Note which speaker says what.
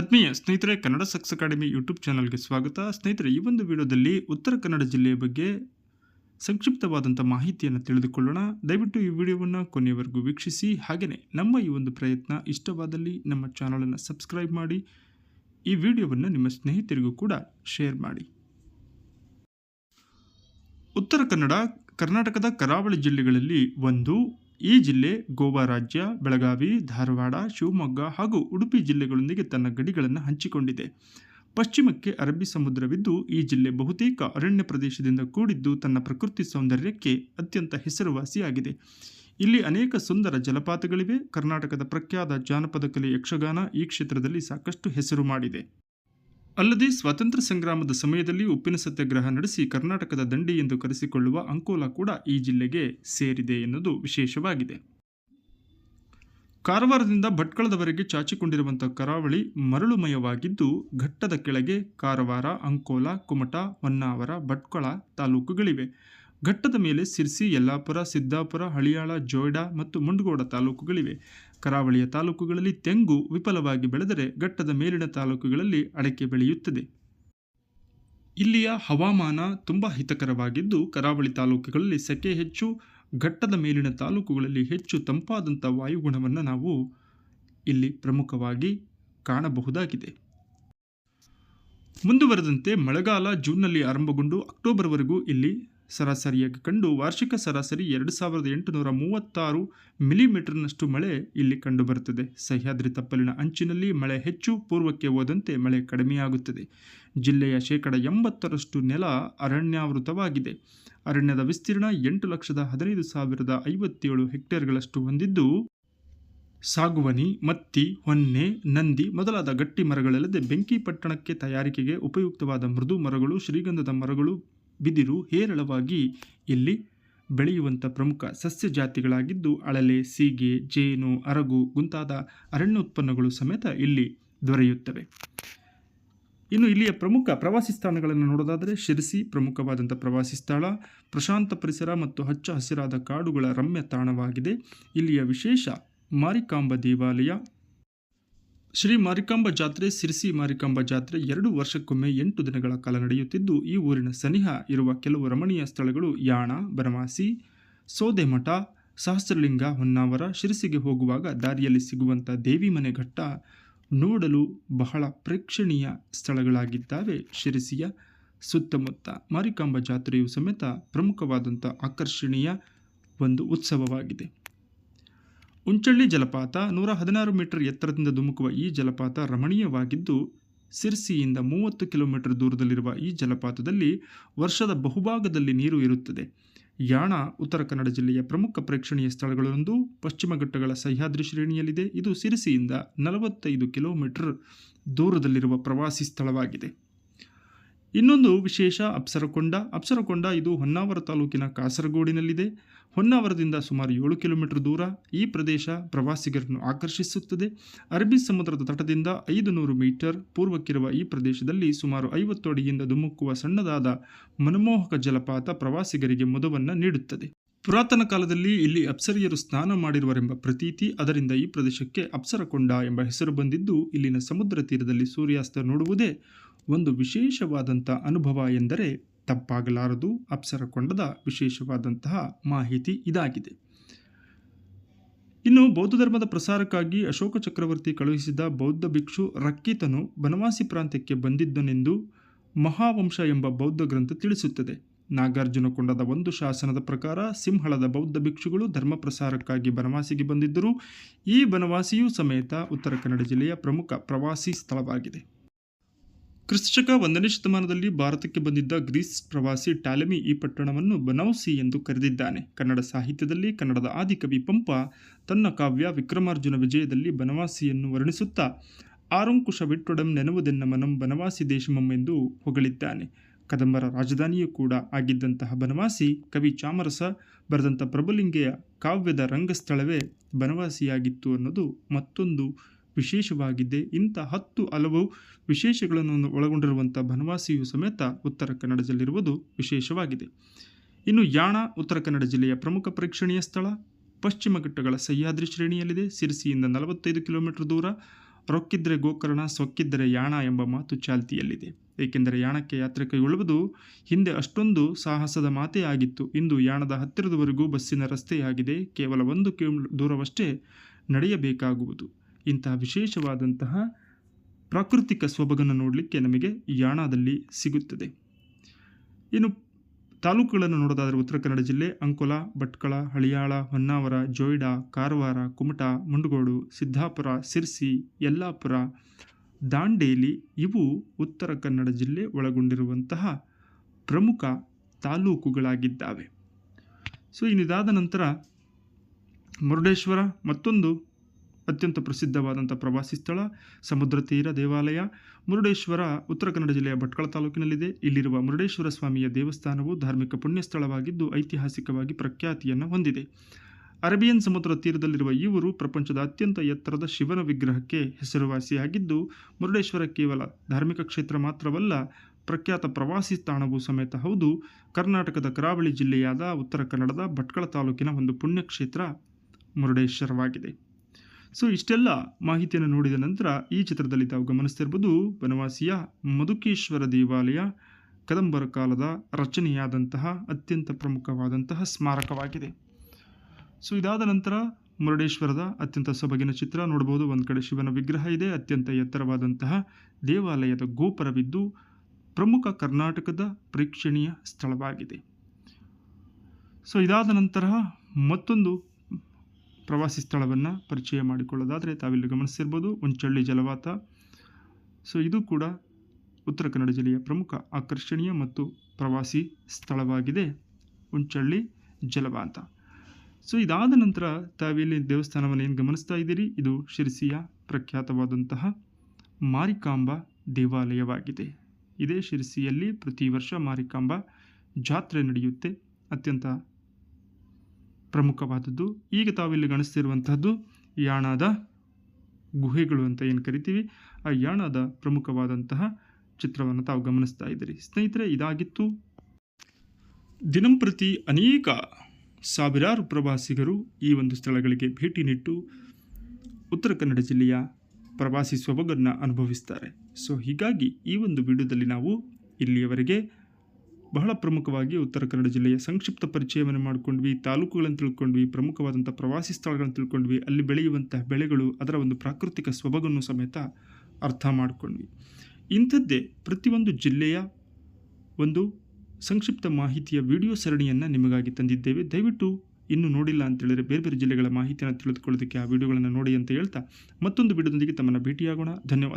Speaker 1: ಆತ್ಮೀಯ ಸ್ನೇಹಿತರೆ, Kannada sucks academy YouTube ಚಾನಲ್ಗೆ ಸ್ವಾಗತ. ಸ್ನೇಹಿತರೆ, ಈ ಒಂದು ವಿಡಿಯೋದಲ್ಲಿ ಉತ್ತರ ಕನ್ನಡ ಜಿಲ್ಲೆಯ ಬಗ್ಗೆ ಸಂಕ್ಷಿಪ್ತವಾದಂಥ ಮಾಹಿತಿಯನ್ನು ತಿಳಿದುಕೊಳ್ಳೋಣ. ದಯವಿಟ್ಟು ಈ ವಿಡಿಯೋವನ್ನು ಕೊನೆಯವರೆಗೂ ವೀಕ್ಷಿಸಿ. ಹಾಗೆಯೇ ನಮ್ಮ ಈ ಒಂದು ಪ್ರಯತ್ನ ಇಷ್ಟವಾದಲ್ಲಿ ನಮ್ಮ ಚಾನಲನ್ನು ಸಬ್ಸ್ಕ್ರೈಬ್ ಮಾಡಿ, ಈ ವಿಡಿಯೋವನ್ನು ನಿಮ್ಮ ಸ್ನೇಹಿತರಿಗೂ ಕೂಡ ಶೇರ್ ಮಾಡಿ. ಉತ್ತರ ಕನ್ನಡ, ಕರ್ನಾಟಕದ ಕರಾವಳಿ ಜಿಲ್ಲೆಗಳಲ್ಲಿ ಒಂದು ಈ ಜಿಲ್ಲೆ ಗೋವಾ ರಾಜ್ಯ, ಬೆಳಗಾವಿ, ಧಾರವಾಡ, ಶಿವಮೊಗ್ಗ ಹಾಗೂ ಉಡುಪಿ ಜಿಲ್ಲೆಗಳೊಂದಿಗೆ ತನ್ನ ಗಡಿಗಳನ್ನು ಹಂಚಿಕೊಂಡಿದೆ. ಪಶ್ಚಿಮಕ್ಕೆ ಅರಬ್ಬಿ ಸಮುದ್ರವಿದ್ದು, ಈ ಜಿಲ್ಲೆ ಬಹುತೇಕ ಅರಣ್ಯ ಪ್ರದೇಶದಿಂದ ಕೂಡಿದ್ದು ತನ್ನ ಪ್ರಕೃತಿ ಸೌಂದರ್ಯಕ್ಕೆ ಅತ್ಯಂತ ಹೆಸರುವಾಸಿಯಾಗಿದೆ. ಇಲ್ಲಿ ಅನೇಕ ಸುಂದರ ಜಲಪಾತಗಳಿವೆ. ಕರ್ನಾಟಕದ ಪ್ರಖ್ಯಾತ ಜಾನಪದ ಕಲೆ ಯಕ್ಷಗಾನ ಈ ಕ್ಷೇತ್ರದಲ್ಲಿ ಸಾಕಷ್ಟು ಹೆಸರು ಮಾಡಿದೆ. ಅಲ್ಲದೆ ಸ್ವಾತಂತ್ರ್ಯ ಸಂಗ್ರಾಮದ ಸಮಯದಲ್ಲಿ ಉಪ್ಪಿನ ಸತ್ಯಾಗ್ರಹ ನಡೆಸಿ ಕರ್ನಾಟಕದ ದಂಡಿ ಎಂದು ಕರೆಸಿಕೊಳ್ಳುವ ಅಂಕೋಲಾ ಕೂಡ ಈ ಜಿಲ್ಲೆಗೆ ಸೇರಿದೆ ಎನ್ನುವುದು ವಿಶೇಷವಾಗಿದೆ. ಕಾರವಾರದಿಂದ ಭಟ್ಕಳದವರೆಗೆ ಚಾಚಿಕೊಂಡಿರುವಂಥ ಕರಾವಳಿ ಮರಳುಮಯವಾಗಿದ್ದು, ಘಟ್ಟದ ಕೆಳಗೆ ಕಾರವಾರ, ಅಂಕೋಲಾ, ಕುಮಟ, ಹೊನ್ನಾವರ, ಭಟ್ಕಳ ತಾಲೂಕುಗಳಿವೆ. ಘಟ್ಟದ ಮೇಲೆ ಸಿರ್ಸಿ, ಯಲ್ಲಾಪುರ, ಸಿದ್ದಾಪುರ, ಹಳಿಯಾಳ, ಜೋಯ್ಡಾ ಮತ್ತು ಮುಂಡಗೋಡ ತಾಲೂಕುಗಳಿವೆ. ಕರಾವಳಿಯ ತಾಲೂಕುಗಳಲ್ಲಿ ತೆಂಗು ವಿಫಲವಾಗಿ ಬೆಳೆದರೆ ಘಟ್ಟದ ಮೇಲಿನ ತಾಲೂಕುಗಳಲ್ಲಿ ಅಡಕೆ ಬೆಳೆಯುತ್ತದೆ. ಇಲ್ಲಿಯ ಹವಾಮಾನ ತುಂಬ ಹಿತಕರವಾಗಿದ್ದು, ಕರಾವಳಿ ತಾಲೂಕುಗಳಲ್ಲಿ ಸೆಕೆ ಹೆಚ್ಚು, ಘಟ್ಟದ ಮೇಲಿನ ತಾಲೂಕುಗಳಲ್ಲಿ ಹೆಚ್ಚು ತಂಪಾದಂಥ ವಾಯುಗುಣವನ್ನು ನಾವು ಇಲ್ಲಿ ಪ್ರಮುಖವಾಗಿ ಕಾಣಬಹುದಾಗಿದೆ. ಮುಂದುವರೆದಂತೆ ಮಳೆಗಾಲ ಜೂನ್ನಲ್ಲಿ ಆರಂಭಗೊಂಡು ಅಕ್ಟೋಬರ್ವರೆಗೂ ಇಲ್ಲಿ ಸರಾಸರಿಯಾಗಿ ಕಂಡು ವಾರ್ಷಿಕ ಸರಾಸರಿ ಎರಡು ಸಾವಿರದ ಎಂಟುನೂರ ಮೂವತ್ತಾರು ಮಿಲಿಮೀಟರ್ನಷ್ಟು ಮಳೆ ಇಲ್ಲಿ ಕಂಡುಬರುತ್ತದೆ ಸಹ್ಯಾದ್ರಿ ತಪ್ಪಲಿನ ಅಂಚಿನಲ್ಲಿ ಮಳೆ ಹೆಚ್ಚು, ಪೂರ್ವಕ್ಕೆ ಹೋದಂತೆ ಮಳೆ ಕಡಿಮೆಯಾಗುತ್ತದೆ. ಜಿಲ್ಲೆಯ ಶೇಕಡ ಎಂಬತ್ತರಷ್ಟು ನೆಲ ಅರಣ್ಯಾವೃತವಾಗಿದೆ. ಅರಣ್ಯದ ವಿಸ್ತೀರ್ಣ ಎಂಟು ಲಕ್ಷದ ಹದಿನೈದು ಸಾವಿರದ ಐವತ್ತೇಳು ಹೆಕ್ಟೇರ್ಗಳಷ್ಟು ಹೊಂದಿದ್ದು, ಸಾಗುವನಿ, ಮತ್ತಿ, ಹೊನ್ನೆ, ನಂದಿ ಮೊದಲಾದ ಗಟ್ಟಿ ಮರಗಳಲ್ಲದೆ ಬೆಂಕಿ ಪಟ್ಟಣಕ್ಕೆ ತಯಾರಿಕೆಗೆ ಉಪಯುಕ್ತವಾದ ಮೃದು ಮರಗಳು, ಶ್ರೀಗಂಧದ ಮರಗಳು ಬಿದಿರು ಹೇರಳವಾಗಿ ಇಲ್ಲಿ ಬೆಳೆಯುವಂಥ ಪ್ರಮುಖ ಸಸ್ಯ ಜಾತಿಗಳಾಗಿದ್ದು ಅಳಲೆ, ಸೀಗೆ, ಜೇನು, ಅರಗು ಮುಂತಾದ ಅರಣ್ಯೋತ್ಪನ್ನಗಳು ಸಮೇತ ಇಲ್ಲಿ ದೊರೆಯುತ್ತವೆ. ಇನ್ನು ಇಲ್ಲಿಯ ಪ್ರಮುಖ ಪ್ರವಾಸಿ ಸ್ಥಾನಗಳನ್ನು ನೋಡೋದಾದರೆ ಶಿರಸಿ ಪ್ರಮುಖವಾದಂಥ ಪ್ರವಾಸಿ ಸ್ಥಳ, ಪ್ರಶಾಂತ ಪರಿಸರ ಮತ್ತು ಹಚ್ಚ ಹಸಿರಾದ ಕಾಡುಗಳ ರಮ್ಯ ತಾಣವಾಗಿದೆ ಇಲ್ಲಿಯ ವಿಶೇಷ ಮಾರಿಕಾಂಬ ದೇವಾಲಯ ಶ್ರೀ ಮಾರಿಕಾಂಬ ಜಾತ್ರೆ, ಸಿರಿಸಿ ಮಾರಿಕಾಂಬ ಜಾತ್ರೆ ಎರಡು ವರ್ಷಕ್ಕೊಮ್ಮೆ ಎಂಟು ದಿನಗಳ ಕಾಲ ನಡೆಯುತ್ತಿದ್ದು, ಈ ಊರಿನ ಸನಿಹ ಇರುವ ಕೆಲವು ರಮಣೀಯ ಸ್ಥಳಗಳು ಯಾಣ ಬನವಾಸಿ ಸೋದೆಮಠ, ಸಹಸ್ರಲಿಂಗ, ಹೊನ್ನಾವರ, ಶಿರಸಿಗೆ ಹೋಗುವಾಗ ದಾರಿಯಲ್ಲಿ ಸಿಗುವಂಥ ದೇವಿಮನೆ ಘಟ್ಟ ನೋಡಲು ಬಹಳ ಪ್ರೇಕ್ಷಣೀಯ ಸ್ಥಳಗಳಾಗಿದ್ದಾವೆ. ಶಿರಸಿಯ ಸುತ್ತಮುತ್ತ ಮಾರಿಕಾಂಬ ಜಾತ್ರೆಯು ಸಮೇತ ಪ್ರಮುಖವಾದಂಥ ಆಕರ್ಷಣೀಯ ಒಂದು ಉತ್ಸವವಾಗಿದೆ. ಉಂಚಳ್ಳಿ ಜಲಪಾತ ನೂರ ಹದಿನಾರು ಮೀಟರ್ ಎತ್ತರದಿಂದ ಧುಮುಕುವ ಈ ಜಲಪಾತ ರಮಣೀಯವಾಗಿದ್ದು, ಸಿರ್ಸಿಯಿಂದ ಮೂವತ್ತು ಕಿಲೋಮೀಟರ್ ದೂರದಲ್ಲಿರುವ ಈ ಜಲಪಾತದಲ್ಲಿ ವರ್ಷದ ಬಹುಭಾಗದಲ್ಲಿ ನೀರು ಇರುತ್ತದೆ. ಯಾಣ, ಉತ್ತರ ಕನ್ನಡ ಜಿಲ್ಲೆಯ ಪ್ರಮುಖ ಪ್ರೇಕ್ಷಣೀಯ ಸ್ಥಳಗಳೊಂದು ಪಶ್ಚಿಮ ಘಟ್ಟಗಳ ಸಹ್ಯಾದ್ರಿ ಶ್ರೇಣಿಯಲ್ಲಿದೆ. ಇದು ಸಿರಿಸಿಯಿಂದ ನಲವತ್ತೈದು ಕಿಲೋಮೀಟರ್ ದೂರದಲ್ಲಿರುವ ಪ್ರವಾಸಿ ಸ್ಥಳವಾಗಿದೆ. ಇನ್ನೊಂದು ವಿಶೇಷ ಅಪ್ಸರಕೊಂಡ. ಅಪ್ಸರಕೊಂಡ ಇದು ಹೊನ್ನಾವರ ತಾಲೂಕಿನ ಕಾಸರಗೋಡಿನಲ್ಲಿದೆ. ಹೊನ್ನಾವರದಿಂದ ಸುಮಾರು ಏಳು ಕಿಲೋಮೀಟರ್ ದೂರ ಈ ಪ್ರದೇಶ ಪ್ರವಾಸಿಗರನ್ನು ಆಕರ್ಷಿಸುತ್ತದೆ. ಅರಬ್ಬಿ ಸಮುದ್ರದ ತಟದಿಂದ ಐದು ನೂರು ಮೀಟರ್ ಪೂರ್ವಕ್ಕಿರುವ ಈ ಪ್ರದೇಶದಲ್ಲಿ ಸುಮಾರು ಐವತ್ತು ಅಡಿಯಿಂದ ಧುಮುಕುವ ಸಣ್ಣದಾದ ಮನಮೋಹಕ ಜಲಪಾತ ಪ್ರವಾಸಿಗರಿಗೆ ಮುದವನ್ನು ನೀಡುತ್ತದೆ. ಪುರಾತನ ಕಾಲದಲ್ಲಿ ಇಲ್ಲಿ ಅಪ್ಸರಿಯರು ಸ್ನಾನ ಮಾಡಿರುವರೆಂಬ ಪ್ರತೀತಿ ಅದರಿಂದ ಈ ಪ್ರದೇಶಕ್ಕೆ ಅಪ್ಸರಕೊಂಡ ಎಂಬ ಹೆಸರು ಬಂದಿದ್ದು, ಇಲ್ಲಿನ ಸಮುದ್ರ ತೀರದಲ್ಲಿ ಸೂರ್ಯಾಸ್ತ ನೋಡುವುದೇ ಒಂದು ವಿಶೇಷವಾದಂಥ ಅನುಭವ ಎಂದರೆ ತಪ್ಪಾಗಲಾರದು, ಅಪ್ಸರಕೊಂಡದ ವಿಶೇಷವಾದಂತಹ ಮಾಹಿತಿ ಇದಾಗಿದೆ. ಇನ್ನು ಬೌದ್ಧ ಧರ್ಮದ ಪ್ರಸಾರಕ್ಕಾಗಿ ಅಶೋಕ ಚಕ್ರವರ್ತಿ ಕಳುಹಿಸಿದ ಬೌದ್ಧ ಭಿಕ್ಷು ರಕ್ಕಿತನು ಬನವಾಸಿ ಪ್ರಾಂತ್ಯಕ್ಕೆ ಬಂದಿದ್ದನೆಂದು ಮಹಾವಂಶ ಎಂಬ ಬೌದ್ಧ ಗ್ರಂಥ ತಿಳಿಸುತ್ತದೆ. ನಾಗಾರ್ಜುನಕೊಂಡದ ಒಂದು ಶಾಸನದ ಪ್ರಕಾರ ಸಿಂಹಳದ ಬೌದ್ಧ ಭಿಕ್ಷುಗಳು ಧರ್ಮ ಪ್ರಸಾರಕ್ಕಾಗಿ ಬನವಾಸಿಗೆ ಬಂದಿದ್ದರು ಈ ಬನವಾಸಿಯೂ ಸಮೇತ ಉತ್ತರ ಕನ್ನಡ ಜಿಲ್ಲೆಯ ಪ್ರಮುಖ ಪ್ರವಾಸಿ ಸ್ಥಳವಾಗಿದೆ. ಕ್ರಿಸ್ತಶಕ ಒಂದನೇ ಶತಮಾನದಲ್ಲಿ ಭಾರತಕ್ಕೆ ಬಂದಿದ್ದ ಗ್ರೀಸ್ ಪ್ರವಾಸಿ ಟಾಲೆಮಿ ಈ ಪಟ್ಟಣವನ್ನು ಬನೌಸಿ ಎಂದು ಕರೆದಿದ್ದಾನೆ. ಕನ್ನಡ ಸಾಹಿತ್ಯದಲ್ಲಿ ಕನ್ನಡದ ಆದಿಕವಿ ಪಂಪ ತನ್ನ ಕಾವ್ಯ ವಿಕ್ರಮಾರ್ಜುನ ವಿಜಯದಲ್ಲಿ ಬನವಾಸಿಯನ್ನು ವರ್ಣಿಸುತ್ತಾ, ಆರಂಕುಶ ವಿಟ್ಟೊಡಂ ನೆನವುದೆನ್ನ ಮನಂ ಬನವಾಸಿ ದೇಶಮಂ ಎಂದು ಹೊಗಳಿದ್ದಾನೆ. ಕದಂಬರ ರಾಜಧಾನಿಯೂ ಕೂಡ ಆಗಿದ್ದಂತಹ ಬನವಾಸಿ ಕವಿ ಚಾಮರಸ ಬರೆದಂಥ ಪ್ರಭುಲಿಂಗೆಯ ಕಾವ್ಯದ ರಂಗಸ್ಥಳವೇ ಬನವಾಸಿಯಾಗಿತ್ತು ಅನ್ನೋದು ಮತ್ತೊಂದು ವಿಶೇಷವಾಗಿದೆ ಇಂಥ ಹತ್ತು ಹಲವು ವಿಶೇಷಗಳನ್ನು ಒಳಗೊಂಡಿರುವಂಥ ಬನವಾಸಿಯು ಸಮೇತ ಉತ್ತರ ಕನ್ನಡದಲ್ಲಿರುವುದು ವಿಶೇಷವಾಗಿದೆ. ಇನ್ನು ಯಾಣ ಉತ್ತರ ಕನ್ನಡ ಜಿಲ್ಲೆಯ ಪ್ರಮುಖ ಪ್ರೇಕ್ಷಣೀಯ ಸ್ಥಳ, ಪಶ್ಚಿಮ ಘಟ್ಟಗಳ ಸಹ್ಯಾದ್ರಿ ಶ್ರೇಣಿಯಲ್ಲಿದೆ. ಸಿರಿಸಿಯಿಂದ ನಲವತ್ತೈದು ಕಿಲೋಮೀಟರ್ ದೂರ, ರೊಕ್ಕಿದ್ರೆ ಗೋಕರ್ಣ ಸೊಕ್ಕಿದ್ದರೆ ಯಾಣ ಎಂಬ ಮಾತು ಚಾಲ್ತಿಯಲ್ಲಿದೆ. ಏಕೆಂದರೆ ಯಾಣಕ್ಕೆ ಯಾತ್ರೆ ಕೈಗೊಳ್ಳುವುದು ಹಿಂದೆ ಅಷ್ಟೊಂದು ಸಾಹಸದ ಮಾತೇ ಆಗಿತ್ತು. ಇಂದು ಯಾಣದ ಹತ್ತಿರದವರೆಗೂ ಬಸ್ಸಿನ ರಸ್ತೆಯಾಗಿದೆ. ಕೇವಲ ಒಂದು ಕಿಲೋಮೀಟರ್ ದೂರವಷ್ಟೇ ನಡೆಯಬೇಕಾಗುವುದು. ಇಂತಹ ವಿಶೇಷವಾದಂತಹ ಪ್ರಾಕೃತಿಕ ಸೊಬಗನ್ನು ನೋಡಲಿಕ್ಕೆ ನಮಗೆ ಯಾಣದಲ್ಲಿ ಸಿಗುತ್ತದೆ. ಇನ್ನು ತಾಲೂಕುಗಳನ್ನು ನೋಡೋದಾದರೆ ಉತ್ತರ ಕನ್ನಡ ಜಿಲ್ಲೆ, ಅಂಕೋಲ, ಭಟ್ಕಳ, ಹಳಿಯಾಳ, ಹೊನ್ನಾವರ, ಜೋಯಿಡಾ, ಕಾರವಾರ, ಕುಮಟಾ, ಮುಂಡಗೋಡು, ಸಿದ್ದಾಪುರ, ಸಿರ್ಸಿ, ಯಲ್ಲಾಪುರ, ದಾಂಡೇಲಿ ಇವು ಉತ್ತರ ಕನ್ನಡ ಜಿಲ್ಲೆ ಒಳಗೊಂಡಿರುವಂತಹ ಪ್ರಮುಖ ತಾಲೂಕುಗಳಾಗಿದ್ದಾವೆ. ಸೊ ಇನ್ನಿದಾದ ನಂತರ ಮುರುಡೇಶ್ವರ ಮತ್ತೊಂದು ಅತ್ಯಂತ ಪ್ರಸಿದ್ಧವಾದಂಥ ಪ್ರವಾಸಿ ಸ್ಥಳ, ಸಮುದ್ರ ತೀರ ದೇವಾಲಯ, ಮುರುಡೇಶ್ವರ, ಉತ್ತರ ಕನ್ನಡ ಜಿಲ್ಲೆಯ ಭಟ್ಕಳ ತಾಲೂಕಿನಲ್ಲಿದೆ. ಇಲ್ಲಿರುವ ಮುರುಡೇಶ್ವರ ಸ್ವಾಮಿಯ ದೇವಸ್ಥಾನವು ಧಾರ್ಮಿಕ ಪುಣ್ಯ ಸ್ಥಳವಾಗಿದ್ದು ಐತಿಹಾಸಿಕವಾಗಿ ಪ್ರಖ್ಯಾತಿಯನ್ನು ಹೊಂದಿದೆ. ಅರೇಬಿಯನ್ ಸಮುದ್ರ ತೀರದಲ್ಲಿರುವ ಈ ಊರು ಪ್ರಪಂಚದ ಅತ್ಯಂತ ಎತ್ತರದ ಶಿವನ ವಿಗ್ರಹಕ್ಕೆ ಹೆಸರುವಾಸಿಯಾಗಿದ್ದು, ಮುರುಡೇಶ್ವರ ಕೇವಲ ಧಾರ್ಮಿಕ ಕ್ಷೇತ್ರ ಮಾತ್ರವಲ್ಲ, ಪ್ರಖ್ಯಾತ ಪ್ರವಾಸಿ ತಾಣವೂ ಸಮೇತ ಹೌದು. ಕರ್ನಾಟಕದ ಕರಾವಳಿ ಜಿಲ್ಲೆಯಾದ ಉತ್ತರ ಕನ್ನಡದ ಭಟ್ಕಳ ತಾಲೂಕಿನ ಒಂದು ಪುಣ್ಯಕ್ಷೇತ್ರ ಮುರುಡೇಶ್ವರವಾಗಿದೆ. ಸೊ ಇಷ್ಟೆಲ್ಲ ಮಾಹಿತಿಯನ್ನು ನೋಡಿದ ನಂತರ ಈ ಚಿತ್ರದಲ್ಲಿ ತಾವು ಗಮನಿಸ್ತಿರ್ಬೋದು ಬನವಾಸಿಯ ಮಧುಕೇಶ್ವರ ದೇವಾಲಯ ಕದಂಬರ ಕಾಲದ ರಚನೆಯಾದಂತಹ ಅತ್ಯಂತ ಪ್ರಮುಖವಾದಂತಹ ಸ್ಮಾರಕವಾಗಿದೆ. ಸೊ ಇದಾದ ನಂತರ ಮುರುಡೇಶ್ವರದ ಅತ್ಯಂತ ಸೊಬಗಿನ ಚಿತ್ರ ನೋಡಬಹುದು. ಒಂದು ಕಡೆ ಶಿವನ ವಿಗ್ರಹ ಇದೆ, ಅತ್ಯಂತ ಎತ್ತರವಾದಂತಹ ದೇವಾಲಯದ ಗೋಪುರವಿದ್ದು ಪ್ರಮುಖ ಕರ್ನಾಟಕದ ಪ್ರೇಕ್ಷಣೀಯ ಸ್ಥಳವಾಗಿದೆ. ಸೊ ಇದಾದ ನಂತರ ಮತ್ತೊಂದು ಪ್ರವಾಸಿ ಸ್ಥಳವನ್ನು ಪರಿಚಯ ಮಾಡಿಕೊಳ್ಳೋದಾದರೆ ತಾವಿಲ್ಲಿ ಗಮನಿಸಿರ್ಬೋದು ಉಂಚಳ್ಳಿ ಜಲಪಾತ ಸೊ ಇದು ಕೂಡ ಉತ್ತರ ಕನ್ನಡ ಜಿಲ್ಲೆಯ ಪ್ರಮುಖ ಆಕರ್ಷಣೀಯ ಮತ್ತು ಪ್ರವಾಸಿ ಸ್ಥಳವಾಗಿದೆ ಉಂಚಳ್ಳಿ ಜಲಪಾತ ಸೊ ಇದಾದ ನಂತರ ತಾವಿಲ್ಲಿ ದೇವಸ್ಥಾನವನ್ನು ಏನು ಗಮನಿಸ್ತಾ ಇದ್ದೀರಿ? ಇದು ಶಿರಸಿಯ ಪ್ರಖ್ಯಾತವಾದಂತಹ ಮಾರಿಕಾಂಬ ದೇವಾಲಯವಾಗಿದೆ. ಇದೇ ಶಿರಸಿಯಲ್ಲಿ ಪ್ರತಿ ವರ್ಷ ಮಾರಿಕಾಂಬ ಜಾತ್ರೆ ನಡೆಯುತ್ತೆ. ಅತ್ಯಂತ ಪ್ರಮುಖವಾದದ್ದು. ಈಗ ತಾವಿಲ್ಲಿ ಗಣಿಸ್ತಿರುವಂತಹದ್ದು ಯಾಣದ ಗುಹೆಗಳು ಅಂತ ಏನು ಕರಿತೀವಿ? ಆ ಯಾಣದ ಪ್ರಮುಖವಾದಂತಹ ಚಿತ್ರವನ್ನು ತಾವು ಗಮನಿಸ್ತಾ ಇದ್ದೀರಿ. ಸ್ನೇಹಿತರೆ, ಇದಾಗಿತ್ತು. ದಿನಂಪ್ರತಿ ಅನೇಕ ಸಾವಿರಾರು ಪ್ರವಾಸಿಗರು ಈ ಒಂದು ಸ್ಥಳಗಳಿಗೆ ಭೇಟಿ ನೀಟ್ಟು ಉತ್ತರ ಕನ್ನಡ ಜಿಲ್ಲೆಯ ಪ್ರವಾಸಿ ಸೊಬಗನ್ನು ಅನುಭವಿಸ್ತಾರೆ. ಸೊ, ಹೀಗಾಗಿ ಈ ಒಂದು ವಿಡಿಯೋದಲ್ಲಿ ನಾವು ಇಲ್ಲಿಯವರೆಗೆ ಬಹಳ ಪ್ರಮುಖವಾಗಿ ಉತ್ತರ ಕನ್ನಡ ಜಿಲ್ಲೆಯ ಸಂಕ್ಷಿಪ್ತ ಪರಿಚಯವನ್ನು ಮಾಡಿಕೊಂಡ್ವಿ, ತಾಲೂಕುಗಳನ್ನು ತಿಳ್ಕೊಂಡ್ವಿ, ಪ್ರಮುಖವಾದಂಥ ಪ್ರವಾಸಿ ಸ್ಥಳಗಳನ್ನು ತಿಳ್ಕೊಂಡ್ವಿ, ಅಲ್ಲಿ ಬೆಳೆಯುವಂತಹ ಬೆಳೆಗಳು ಅದರ ಒಂದು ಪ್ರಾಕೃತಿಕ ಸೊಬಗನ್ನು ಸಮೇತ ಅರ್ಥ ಮಾಡಿಕೊಂಡ್ವಿ. ಇಂಥದ್ದೇ ಪ್ರತಿಯೊಂದು ಜಿಲ್ಲೆಯ ಒಂದು ಸಂಕ್ಷಿಪ್ತ ಮಾಹಿತಿಯ ವಿಡಿಯೋ ಸರಣಿಯನ್ನು ನಿಮಗಾಗಿ ತಂದಿದ್ದೇವೆ. ದಯವಿಟ್ಟು ಇನ್ನೂ ನೋಡಿಲ್ಲ ಅಂತೇಳಿದರೆ ಬೇರೆ ಬೇರೆ ಜಿಲ್ಲೆಗಳ ಮಾಹಿತಿಯನ್ನು ತಿಳಿದುಕೊಳ್ಳೋದಕ್ಕೆ ಆ ವಿಡಿಯೋಗಳನ್ನು ನೋಡಿ ಅಂತ ಹೇಳ್ತಾ ಮತ್ತೊಂದು ವಿಡಿಯೋದೊಂದಿಗೆ ತಮ್ಮನ್ನು ಭೇಟಿಯಾಗೋಣ. ಧನ್ಯವಾದ.